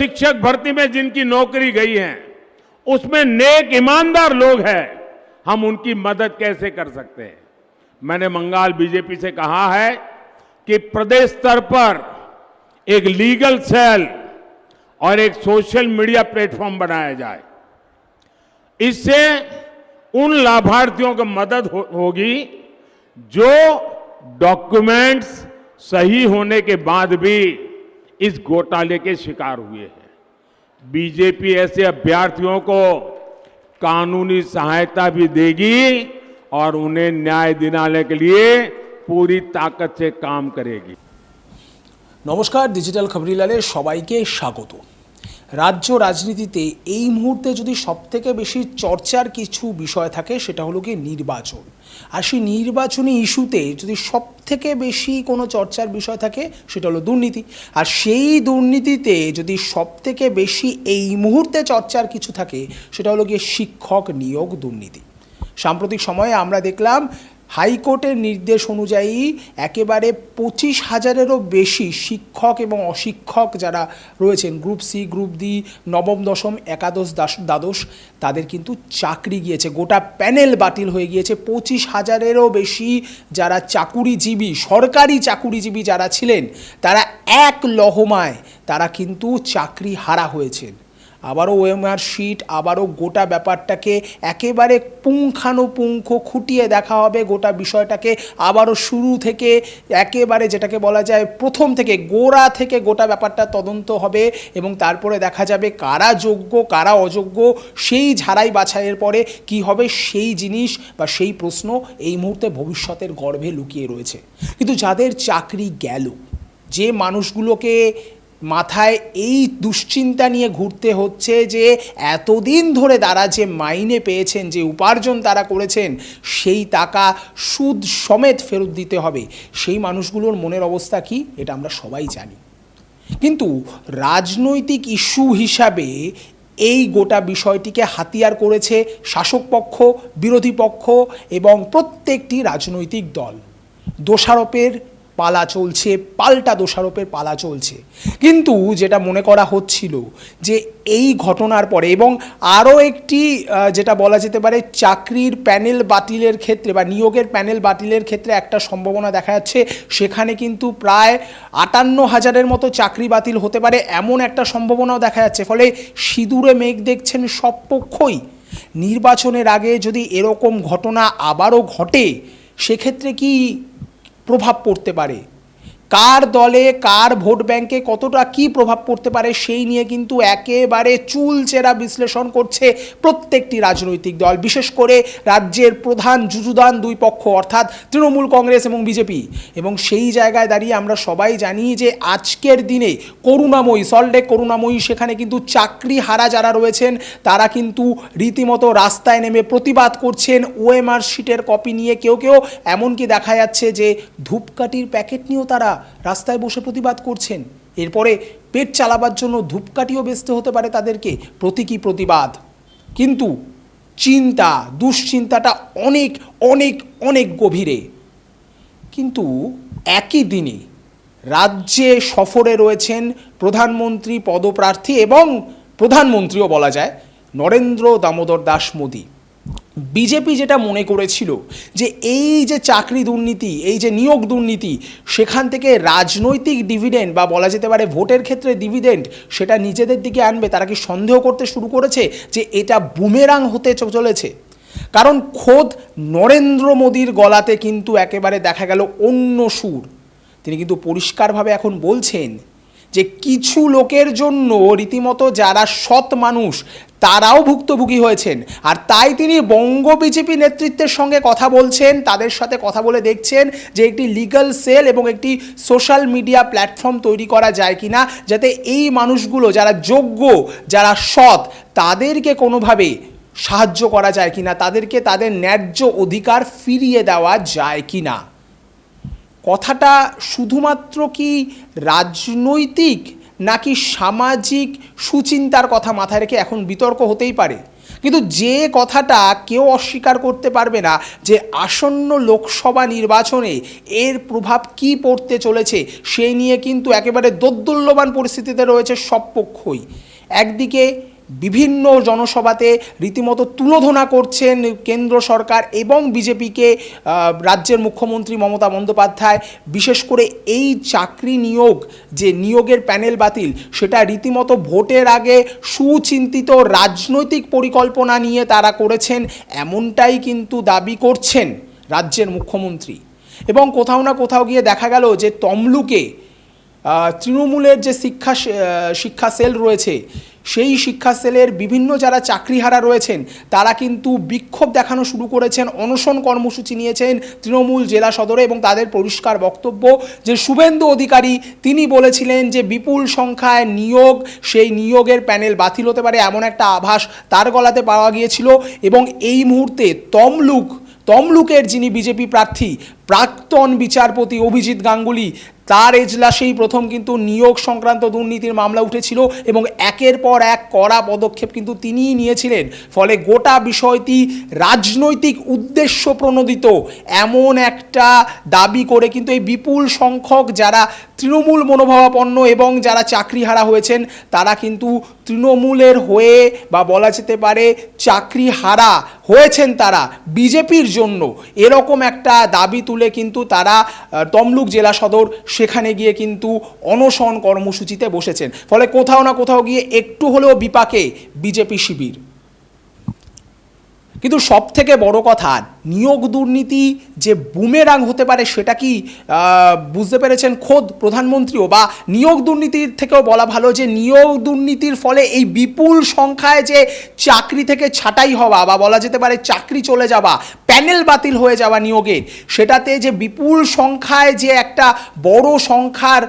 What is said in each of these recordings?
शिक्षक भर्ती में जिनकी नौकरी गई है उसमें नेक ईमानदार लोग हैं हम उनकी मदद कैसे कर सकते हैं? मैंने बंगाल बीजेपी से कहा है कि प्रदेश स्तर पर एक लीगल सेल और एक सोशल मीडिया प्लेटफॉर्म बनाया जाए। इससे उन लाभार्थियों को मदद हो, होगी जो डॉक्यूमेंट्स सही होने के बाद भी इस घोटाले के शिकार हुए हैं। बीजेपी ऐसे अभ्यर्थियों को कानूनी सहायता भी देगी और उन्हें न्याय दिलाने के लिए पूरी ताकत से काम करेगी নমস্কার ডিজিটাল খবরিলালে সবাইকে স্বাগত রাজ্য রাজনীতিতে এই মুহূর্তে যদি সবথেকে বেশি চর্চার কিছু বিষয় থাকে, সেটা হলো কি নির্বাচন। আর সেই নির্বাচনী ইস্যুতে যদি সব থেকে বেশি কোনো চর্চার বিষয় থাকে, সেটা হলো দুর্নীতি। আর সেই দুর্নীতিতে যদি সবথেকে বেশি এই মুহূর্তে চর্চার কিছু থাকে, সেটা হলো গিয়ে শিক্ষক নিয়োগ দুর্নীতি। সাম্প্রতিক সময়ে আমরা দেখলাম হাইকোর্টের নির্দেশ অনুযায়ী একেবারে পঁচিশ হাজারেরও বেশি শিক্ষক এবং অশিক্ষক যারা রয়েছেন, গ্রুপ সি, গ্রুপ ডি, নবম, দশম, একাদশ দ্বাদশ, তাদের কিন্তু চাকরি গিয়েছে। গোটা প্যানেল বাতিল হয়ে গিয়েছে। পঁচিশ হাজারেরও বেশি যারা চাকুরিজীবী, সরকারি চাকুরিজীবী যারা ছিলেন, তারা এক লহমায় তারা কিন্তু চাকরি হারা হয়েছেন। আবারও ওএমআর শিট আবারও গোটা ব্যাপারটাকে একেবারে পুঙ্খানুপুঙ্খ খুঁটিয়ে দেখা হবে গোটা বিষয়টাকে। আবারও শুরু থেকে একেবারে যেটাকে বলা যায় প্রথম থেকে, গোড়া থেকে গোটা ব্যাপারটা তদন্ত হবে এবং তারপরে দেখা যাবে কারা যোগ্য, কারা অযোগ্য, সেই ঝাড়াই বাছাইয়ের পরে কি হবে, সেই জিনিস বা সেই প্রশ্ন এই মুহূর্তে ভবিষ্যতের গর্ভে লুকিয়ে রয়েছে। কিন্তু যাদের চাকরি গেল, যে মানুষগুলোকে মাথায় এই দুশ্চিন্তা নিয়ে ঘুরতে হচ্ছে যে এতদিন ধরে তারা যে মাইনে পেয়েছেন, যে উপার্জন তারা করেছেন, সেই টাকা সুদ সমেত ফেরত দিতে হবে। সেই মানুষগুলোর মনের অবস্থা কি? এটা আমরা সবাই জানি। কিন্তু রাজনৈতিক ইস্যু হিসাবে এই গোটা বিষয়টিকে হাতিয়ার করেছে শাসক পক্ষ, বিরোধী পক্ষ এবং প্রত্যেকটি রাজনৈতিক দল। দোষারোপের পালা চলছে, পাল্টা দোষারোপের পালা চলছে। কিন্তু যেটা মনে করা হচ্ছিল যে এই ঘটনার পরে এবং আরও একটি যেটা বলা যেতে পারে চাকরির প্যানেল বাতিলের ক্ষেত্রে বা নিয়োগের প্যানেল বাতিলের ক্ষেত্রে একটা সম্ভাবনা দেখা যাচ্ছে। সেখানে কিন্তু প্রায় আটান্ন হাজারের মতো চাকরি বাতিল হতে পারে এমন একটা সম্ভাবনাও দেখা যাচ্ছে। ফলে সিঁদুরে মেঘ দেখছেন সব পক্ষই। নির্বাচনের আগে যদি এরকম ঘটনা আবারও ঘটে, সেক্ষেত্রে কি প্রভাব পড়তে পারে। কার দলে কার ভোট ব্যাংকে কতটা কি প্রভাব পড়তে পারে সেই নিয়ে কিন্তু একেবারে চুলচেরা বিশ্লেষণ করছে প্রত্যেকটি রাজনৈতিক দল, বিশেষ করে রাজ্যের প্রধান যুযুদান দুই পক্ষ, অর্থাৎ তৃণমূল কংগ্রেস এবং বিজেপি। এবং সেই জায়গায় দাঁড়িয়ে আমরা সবাই জানি যে আজকের দিনে করুণাময়ী সল্টলেক করুণাময়ী, সেখানে কিন্তু চাকরি হারা যারা রয়েছেন, তারা কিন্তু রীতিমতো রাস্তায় নেমে প্রতিবাদ করছেন ওএমআর শিটের কপি নিয়ে। কেউ কেউ এমনকি দেখা যাচ্ছে যে ধূপকাঠির প্যাকেট নিয়েও তারা রাস্তায় বসে প্রতিবাদ করছেন। এরপরে পেট চালাবার জন্য ধূপকাঠিও বেচতে হতে পারে তাদেরকে। প্রতীকী প্রতিবাদ। কিন্তু চিন্তা, দুশ্চিন্তাটা অনেক অনেক অনেক গভীরে। কিন্তু একই দিনে রাজ্যে সফরে রয়েছেন প্রধানমন্ত্রী, পদপ্রার্থী এবং প্রধানমন্ত্রীও বলা যায়, নরেন্দ্র দামোদর দাস মোদী। বিজেপি যেটা মনে করেছিল যে এই যে চাকরি দুর্নীতি, এই যে নিয়োগ দুর্নীতি, সেখান থেকে রাজনৈতিক ডিভিডেন্ড বা বলা যেতে পারে ভোটের ক্ষেত্রে ডিভিডেন্ড সেটা নিজেদের দিকে আনবে। তারা কি সন্দেহ করতে শুরু করেছে যে এটা বুমেরাং হতে চলেছে? কারণ খোদ নরেন্দ্র মোদীর গলাতে কিন্তু একেবারে দেখা গেল অন্য সুর। তিনি কিন্তু পরিষ্কারভাবে এখন বলছেন যে কিছু লোকের জন্য রীতিমতো যারা সৎ মানুষ, তারাও ভুক্তভোগী হয়েছেন। আর তাই তিনি বঙ্গ বিজেপি নেতৃত্বের সঙ্গে কথা বলছেন, তাদের সাথে কথা বলে দেখছেন যে একটি লিগ্যাল সেল এবং একটি সোশ্যাল মিডিয়া প্ল্যাটফর্ম তৈরি করা যায় কি না যাতে এই মানুষগুলো যারা যোগ্য, যারা সৎ, তাদেরকে কোনোভাবে সাহায্য করা যায় কি না তাদেরকে তাদের ন্যায্য অধিকার ফিরিয়ে দেওয়া যায় কি না কথাটা শুধুমাত্র কি রাজনৈতিক নাকি সামাজিক সুচিন্তার কথা মাথায় রেখে এখন বিতর্ক হতেই পারে? কিন্তু যে কথাটা কেউ অস্বীকার করতে পারবে না যে আসন্ন লোকসভা নির্বাচনে এর প্রভাব কি পড়তে চলেছে, সেই নিয়ে কিন্তু একেবারে দোদ্দুল্যমান পরিস্থিতিতে রয়েছে সব পক্ষই। একদিকে বিভিন্ন জনসভাতে রীতিমতো তুলোধনা করছেন কেন্দ্র সরকার এবং বিজেপিকে রাজ্যের মুখ্যমন্ত্রী মমতা বন্দ্যোপাধ্যায়। বিশেষ করে এই চাকরি নিয়োগ, যে নিয়োগের প্যানেল বাতিল, সেটা রীতিমতো ভোটের আগে সুচিন্তিত রাজনৈতিক পরিকল্পনা নিয়ে তারা করেছেন, এমনটাই কিন্তু দাবি করছেন রাজ্যের মুখ্যমন্ত্রী। এবং কোথাও না কোথাও গিয়ে দেখা গেল যে তমলুকে তৃণমূলের যে শিক্ষা শিক্ষা সেল রয়েছে, সেই শিক্ষা সেলের বিভিন্ন যারা চাকরিহারা রয়েছেন, তারা কিন্তু বিক্ষোভ দেখানো শুরু করেছেন, অনশন কর্মসূচি নিয়েছেন তৃণমূল জেলা সদরে এবং তাদের পরিষ্কার বক্তব্য। যে শুভেন্দু অধিকারী, তিনি বলেছিলেন যে বিপুল সংখ্যায় নিয়োগ, সেই নিয়োগের প্যানেল বাতিল হতে পারে এমন একটা আভাস তার গলাতে পাওয়া গিয়েছিল এবং এই মুহূর্তে তমলুক, তমলুকের যিনি বিজেপি প্রার্থী, প্রাক্তন বিচারপতি অভিজিৎ গাঙ্গুলি তার এজলাসেই প্রথম কিন্তু নিয়োগ সংক্রান্ত দুর্নীতির মামলা উঠেছিল এবং একের পর এক কড়া পদক্ষেপ কিন্তু তিনিই নিয়েছিলেন। ফলে গোটা বিষয়টি রাজনৈতিক উদ্দেশ্য প্রণোদিত এমন একটা দাবি করে কিন্তু এই বিপুল সংখ্যক যারা তৃণমূল মনোভাবাপন্ন এবং যারা চাকরিহারা হয়েছেন, তারা কিন্তু তৃণমূলের হয়ে বা বলা যেতে পারে চাকরি হারা হয়েছেন তারা বিজেপির জন্য। এরকম একটা দাবি তুলে কিন্তু তারা তমলুক জেলা সদর সেখানে গিয়ে কিন্তু অনশন কর্মসূচিতে বসেছেন। ফলে কোথাও না কোথাও গিয়ে একটু হলেও বিপাকে বিজেপি শিবির। কিন্তু সব থেকে বড় কথা, নিয়োগ দুর্নীতি যে বুমেরাং হতে পারে সেটা কি বুঝতে পেরেছেন খোদ প্রধানমন্ত্রীও? বা নিয়োগ দুর্নীতির থেকেও বলা ভালো যে নিয়োগ দুর্নীতির ফলে এই বিপুল সংখ্যায় যে চাকরি থেকে ছাঁটাই হওয়া বা বলা যেতে পারে চাকরি চলে যাওয়া, প্যানেল বাতিল হয়ে যাওয়া নিয়োগের সেটাতে যে বিপুল সংখ্যায় যে একটা বড় সংখ্যার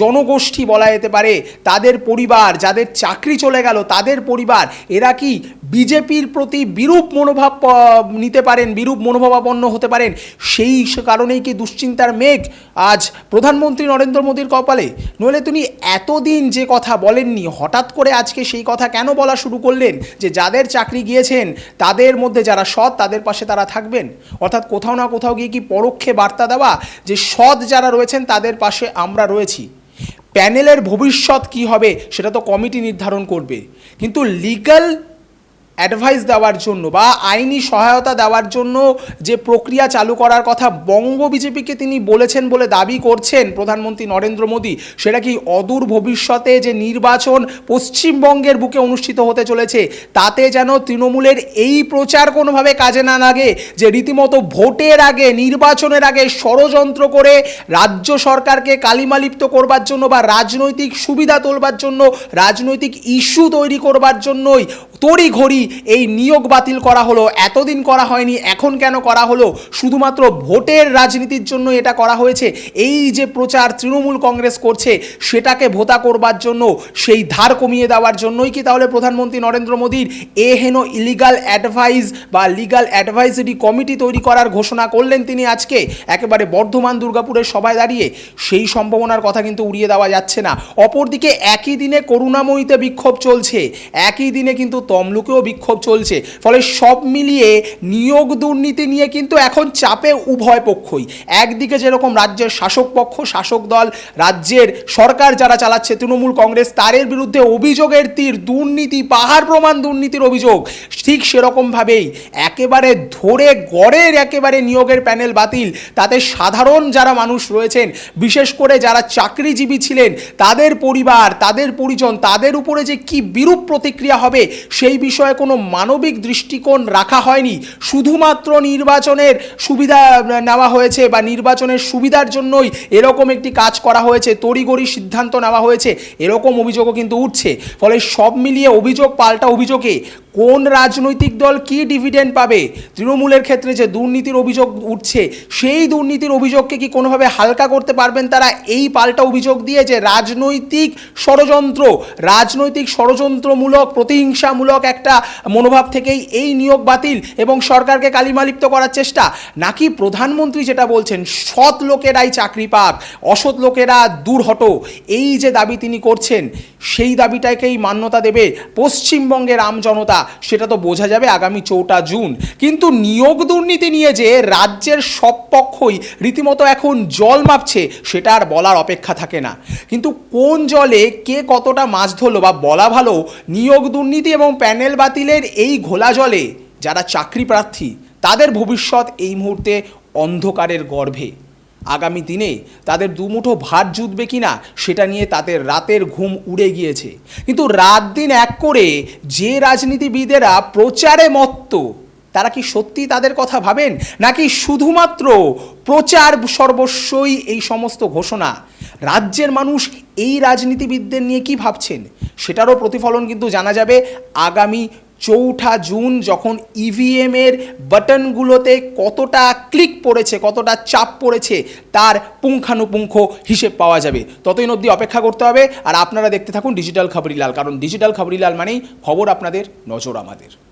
জনগোষ্ঠী বলা যেতে পারে, তাদের পরিবার, যাদের চাকরি চলে গেল, তাদের পরিবার, এরা কি বিজেপির প্রতি বিরূপ মনোভাব নিতে পারেন, বিরূপ মনোভাবাপন্ন হতে পারেন, সেই কারণেই কি দুশ্চিন্তার মেঘ আজ প্রধানমন্ত্রী নরেন্দ্র মোদীর কপালে? নইলে তিনি এতদিন যে কথা বলেননি, হঠাৎ করে আজকে সেই কথা কেন বলা শুরু করলেন? যে যাদের চাকরি গিয়েছেন, তাদের মধ্যে যারা সৎ, তাদের পাশে তারা থাকবেন। অর্থাৎ কোথাও না কোথাও গিয়ে কি পরোক্ষে বার্তা দেওয়া? যে সৎ যারা রয়েছেন, তাদের পাশে আমরা রয়েছি। প্যানেলের ভবিষ্যৎ কি হবে, সেটা তো কমিটি নির্ধারণ করবে। কিন্তু লিগ্যাল অ্যাডভাইস দেওয়ার জন্য বা আইনি সহায়তা দেওয়ার জন্য যে প্রক্রিয়া চালু করার কথা বঙ্গ বিজেপিকে তিনি বলেছেন বলে দাবি করছেন প্রধানমন্ত্রী নরেন্দ্র মোদী, সেটা কি অদূর ভবিষ্যতে যে নির্বাচন পশ্চিমবঙ্গের বুকে অনুষ্ঠিত হতে চলেছে, তাতে যেন তৃণমূলের এই প্রচার কোনোভাবে কাজে না লাগে যে রীতিমতো ভোটের আগে, নির্বাচনের আগে ষড়যন্ত্র করে রাজ্য সরকারকে কালিমালিপ্ত করবার জন্য বা রাজনৈতিক সুবিধা তোলবার জন্য, রাজনৈতিক ইস্যু তৈরি করবার জন্যই তড়ি ঘড়ি এই নিয়োগ বাতিল করা হলো। এতদিন করা হয়নি, এখন কেন করা হলো? শুধুমাত্র ভোটের রাজনীতির জন্য এটা করা হয়েছে। এই যে প্রচার তৃণমূল কংগ্রেস করছে, সেটাকে ভোতা করবার জন্য, সেই ধার কমিয়ে দেওয়ার জন্যই কি তাহলে প্রধানমন্ত্রী নরেন্দ্র মোদীর এ হেন ইলিগাল অ্যাডভাইস বা লিগাল অ্যাডভাইজারি কমিটি তৈরি করার ঘোষণা করলেন তিনি আজকে? একেবারে বর্ধমান দুর্গাপুরের সভায় দাঁড়িয়ে সেই সম্ভাবনার কথা কিন্তু উড়িয়ে দেওয়া যাচ্ছে না। অপরদিকে একই দিনে করুণাময়ীতে বিক্ষোভ চলছে। একই দিনে কিন্তু তমলুকেও বিক্ষোভ চলছে। ফলে সব মিলিয়ে নিয়োগ দুর্নীতি নিয়ে কিন্তু এখন চাপে উভয় পক্ষই। একদিকে যেরকম রাজ্যের শাসক পক্ষ, শাসক দল, রাজ্যের সরকার যারা চালাচ্ছে, তৃণমূল কংগ্রেস তারের বিরুদ্ধে অভিযোগের তীর, দুর্নীতি, পাহাড় প্রমাণ দুর্নীতির অভিযোগ। ঠিক সেরকমভাবেই একেবারে ধরে গড়ের একেবারে নিয়োগের প্যানেল বাতিল। তাতে সাধারণ যারা মানুষ রয়েছেন, বিশেষ করে যারা চাকরিজীবী ছিলেন, তাদের পরিবার, তাদের পরিজন, তাদের উপরে যে কি বিরূপ প্রতিক্রিয়া হবে সেই বিষয়ে কোনো মানবিক দৃষ্টিকোণ রাখা হয়নি। শুধুমাত্র নির্বাচনের সুবিধা নেওয়া হয়েছে বা নির্বাচনের সুবিধার জন্যই এরকম একটি কাজ করা হয়েছে তড়িগড়ি সিদ্ধান্ত নেওয়া হয়েছে, এরকম অভিযোগও কিন্তু উঠছে। ফলে সব মিলিয়ে অভিযোগ পাল্টা অভিযোগে কোন রাজনৈতিক দল কি ডিভিডেন্ড পাবে? তৃণমূলের ক্ষেত্রে যে দুর্নীতির অভিযোগ উঠছে, সেই দুর্নীতির অভিযোগকে কি কোনোভাবে হালকা করতে পারবেন তারা? এই পাল্টা অভিযোগ দিয়ে যে রাজনৈতিক ষড়যন্ত্র, রাজনৈতিক ষড়যন্ত্রমূলক, প্রতিহিংসামূলক একটা মনোভাব থেকেই এই নিয়োগ বাতিল এবং সরকারকে কালিমালিপ্ত করার চেষ্টা। নাকি প্রধানমন্ত্রী যেটা বলছেন, সৎ লোকেরাই চাকরি পাক, অসৎ লোকেরা দূর হটো এই যে দাবি তিনি করছেন, সেই দাবিটাকেই মান্যতা দেবে পশ্চিমবঙ্গের আম জনতা। সেটা তো বোঝা যাবে আগামী চৌঠা জুন। কিন্তু নিয়োগ দুর্নীতি নিয়ে যে রাজ্যের সব পক্ষই রীতিমতো এখন জল মাপছে, সেটা আর বলার অপেক্ষা থাকে না। কিন্তু কোন জলে কে কতটা মাছ ধরলো বা বলা ভালো নিয়োগ দুর্নীতি এবং প্যানেল বাতিলের এই ঘোলা জলে যারা চাকরি প্রার্থী, তাদের ভবিষ্যৎ এই মুহূর্তে অন্ধকারের গর্ভে। আগামী দিনে তাদের দুমুঠো ভাত জুটবে কিনা সেটা নিয়ে তাদের রাতের ঘুম উড়ে গিয়েছে। কিন্তু রাত দিন এক করে যে রাজনীতিবিদেরা প্রচারে মত্ত, তারা কি সত্যি তাদের কথা ভাবেন? নাকি শুধুমাত্র প্রচার সর্বস্বই এই সমস্ত ঘোষণা? রাজ্যের মানুষ এই রাজনীতিবিদদের নিয়ে কি ভাবছেন? সেটারও প্রতিফলন কিন্তু জানা যাবে আগামী চৌঠা জুন যখন ইভিএমের বাটনগুলোতে কতটা ক্লিক পড়েছে, কতটা চাপ পড়েছে, তার পুঙ্খানুপুঙ্খ হিসেব পাওয়া যাবে। ততদিন অবধি অপেক্ষা করতে হবে। আর আপনারা দেখতে থাকুন ডিজিটাল খবরিলাল, কারণ ডিজিটাল খবরিলাল মানেই খবর আপনাদের, নজর আমাদের।